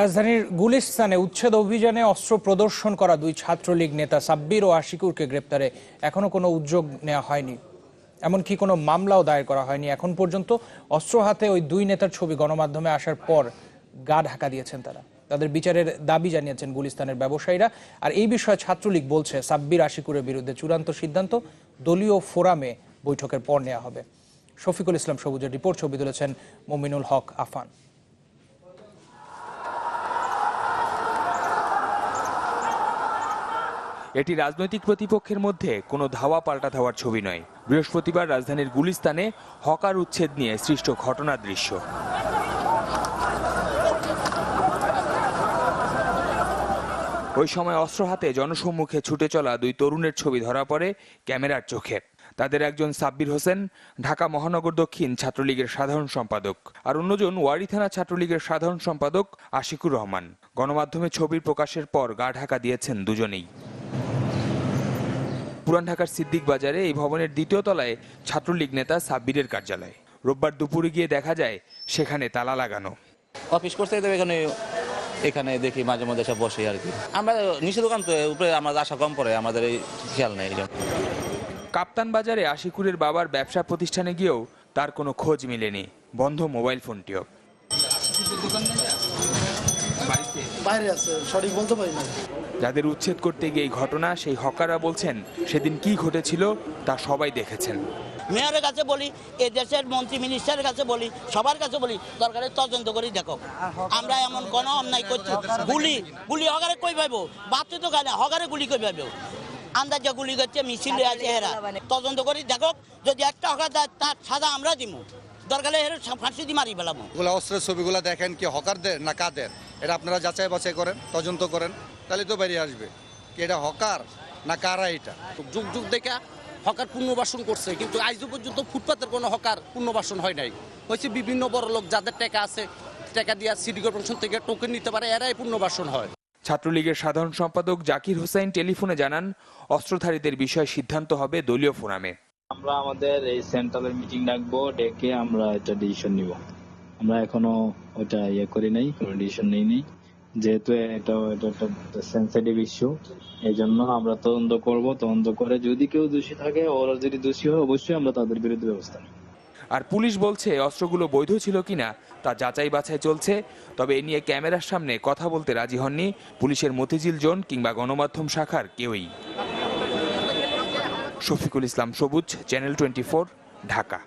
রাজধানীর গুলিস্তানে উচ্ছেদ অভিযানে অস্ত্র প্রদর্শন করা দুই ছাত্রলীগ নেতা সাব্বির ও আশিকুরকে গ্রেপ্তারে। এখনও কোনো উদ্যোগ নেওয়া হয়নি। এমনকি কোনো মামলাও দায়ের করা হয়নি। এখন পর্যন্ত অস্ত্র হাতে ওই দুই নেতার ছবি গণমাধ্যমে আসার পর গা ঢাকা দিয়েছেন তারা। তাদের বিচারের দাবি জানিয়েছেন গুলিস্তানের ব্যবসায়ীরা। আর এই বিষয়ে ছাত্রলীগ বলছে, সাব্বির আশিকুরের বিরুদ্ধে চূড়ান্ত সিদ্ধান্ত দলীয় ফোরামে বৈঠকের পর নেওয়া হবে। শফিকুল ইসলাম সবুজের রিপোর্ট, ছবি তুলেছেন মমিনুল হক আফান। এটি রাজনৈতিক প্রতিপক্ষের মধ্যে কোনো ধাওয়া পাল্টা ধাওয়ার ছবি নয়। বৃহস্পতিবার রাজধানীর গুলিস্তানে হকার উচ্ছেদ নিয়ে সৃষ্ট ঘটনার দৃশ্য। ওই সময় অস্ত্র হাতে জনসম্মুখে ছুটে চলা দুই তরুণের ছবি ধরা পড়ে ক্যামেরার চোখে। তাদের একজন সাব্বির হোসেন, ঢাকা মহানগর দক্ষিণ ছাত্রলীগের সাধারণ সম্পাদক, আর অন্যজন ওয়ারি থানা ছাত্রলীগের সাধারণ সম্পাদক আশিকুর রহমান। গণমাধ্যমে ছবির প্রকাশের পর গা ঢাকা দিয়েছেন দুজনেই। পুরান ঢাকার সিদ্দিক বাজারে এই ভবনের দ্বিতীয় তলায় ছাত্রলীগ নেতা সাব্বিরের কার্যালয়। রোববার দুপুরে গিয়ে দেখা যায় সেখানে তালা লাগানো। অফিস করতে দেবে এখানে এখানে দেখি মাঝে মধ্যে সব বসে আর কি। আমরা নিচে দোকান তো উপরে আমাদের আশা কম পড়ে আমাদের এই খেয়াল নেই কাপ্তান বাজারে আশিকুরের বাবার ব্যবসা প্রতিষ্ঠানে গিয়েও তার কোনো খোঁজ মেলেনি বন্ধ মোবাইল ফোনটিও। বাইরে আছে সঠিক বলতে পারি না। যাদের উচ্ছেদ করতে গিয়ে এই ঘটনা সেই হকাররা বলছেন সেদিন কি ঘটেছিল তা সবাই দেখেছেন। মেয়রের কাছে বলি এ দেশের মন্ত্রী মিনিস্টারের কাছে বলি সবার কাছে বলি দরকারে তদন্ত করে দেখো। আমরা এমন কোন অন্যায় করছি গুলি গুলি হগারে কই পাইবো? বাচ্চা তো খায় না হগারে গুলি কই পাইবো? আন্দাজে গুলি করছে মিছিল আছে হেরা তদন্ত করে দেখো যদি একটা হকার দেয় তার সাজা আমরা দিব দরকারে হেরা ফাঁসি দি মারি ফেলামো গুলা অস্ত্রের ছবিগুলো দেখেন কি হকারদের না কাদের? এটা আপনারা যাচাই বাছাই করেন তদন্ত করেন তাহলে তো বেরিয়ে আসবে। কি এটা হকার না কারা এটা? যুগ যুগ দেখা হকার পুনর্বাসন করছে কিন্তু আজও পর্যন্ত ফুটপাতের কোনো হকার পুনর্বাসন হয় নাই। হয়েছে বিভিন্ন বড় লোক যাদের টাকা আছে টাকা দিয়ে সিটি কর্পোরেশন থেকে টোকেন নিতে পারে এরাই পুনর্বাসন হয়। ছাত্রলীগের সাধারণ সম্পাদক জাকির হোসেন টেলিফোনে জানান অস্ত্রধারীদের বিষয়ে সিদ্ধান্ত হবে দলীয় ফোরামে। আমরা আমাদের এই সেন্ট্রালের মিটিং ডাকবো, ডেকে আমরা এটা ডিসিশন নিব। আমরা এখনও ওটা ইয়ে করি নাই, কোনো ডিসিশন নেই নি। যেহেতু এটা এটা একটা সেন্সিটিভ ইস্যু এই জন্য আমরা তদন্ত করব। তদন্ত করে যদি কেউ দোষী থাকে, ওরা যদি দোষী হয়, অবশ্যই আমরা তাদের বিরুদ্ধে ব্যবস্থা নেব। আর পুলিশ বলছে অস্ত্রগুলো বৈধ ছিল কিনা, তা যাচাই বাছাই চলছে। তবে এ নিয়ে ক্যামেরার সামনে কথা বলতে রাজি হননি পুলিশের মতিঝিল জোন কিংবা গণমাধ্যম শাখার কেউই। শফিকুল ইসলাম সবুজ চ্যানেল টোয়েন্টি ঢাকা।